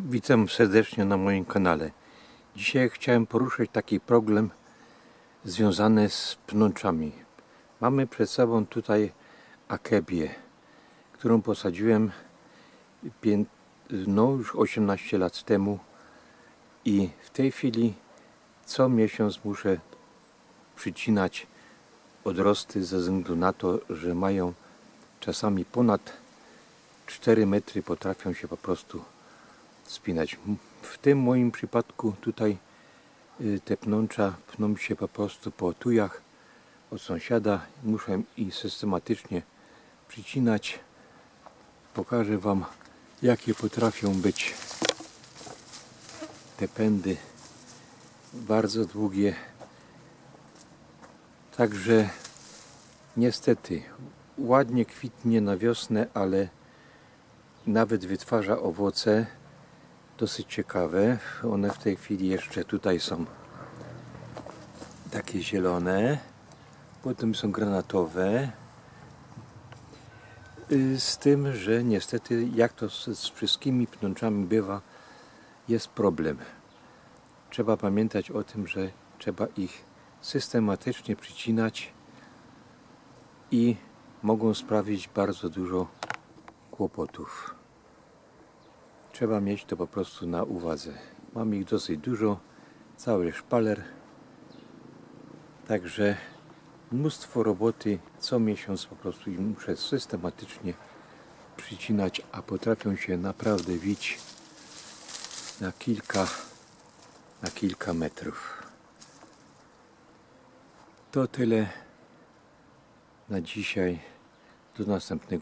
Witam serdecznie na moim kanale. Dzisiaj chciałem poruszyć taki problem związany z pnączami. Mamy przed sobą tutaj akebię, którą posadziłem no, już 18 lat temu i w tej chwili co miesiąc muszę przycinać odrosty ze względu na to, że mają czasami ponad 4 metry, potrafią się po prostu spinać. W tym moim przypadku tutaj y, te pnącza pną się po prostu po tujach od sąsiada. Muszę i systematycznie przycinać. Pokażę Wam jakie potrafią być te pędy bardzo długie. Także niestety ładnie kwitnie na wiosnę, ale nawet wytwarza owoce dosyć ciekawe. One w tej chwili jeszcze tutaj są takie zielone, potem są granatowe. Y, Z tym, że niestety, jak to z, wszystkimi pnączami bywa, jest problem. Trzeba pamiętać o tym, że trzeba ich systematycznie przycinać i mogą sprawić bardzo dużo kłopotów. Trzeba mieć to po prostu na uwadze. Mam ich dosyć dużo, cały szpaler. Także mnóstwo roboty. Co miesiąc po prostu ich muszę systematycznie przycinać, a potrafią się naprawdę wić na kilka, na kilka metrów. To tyle na dzisiaj. Do następnego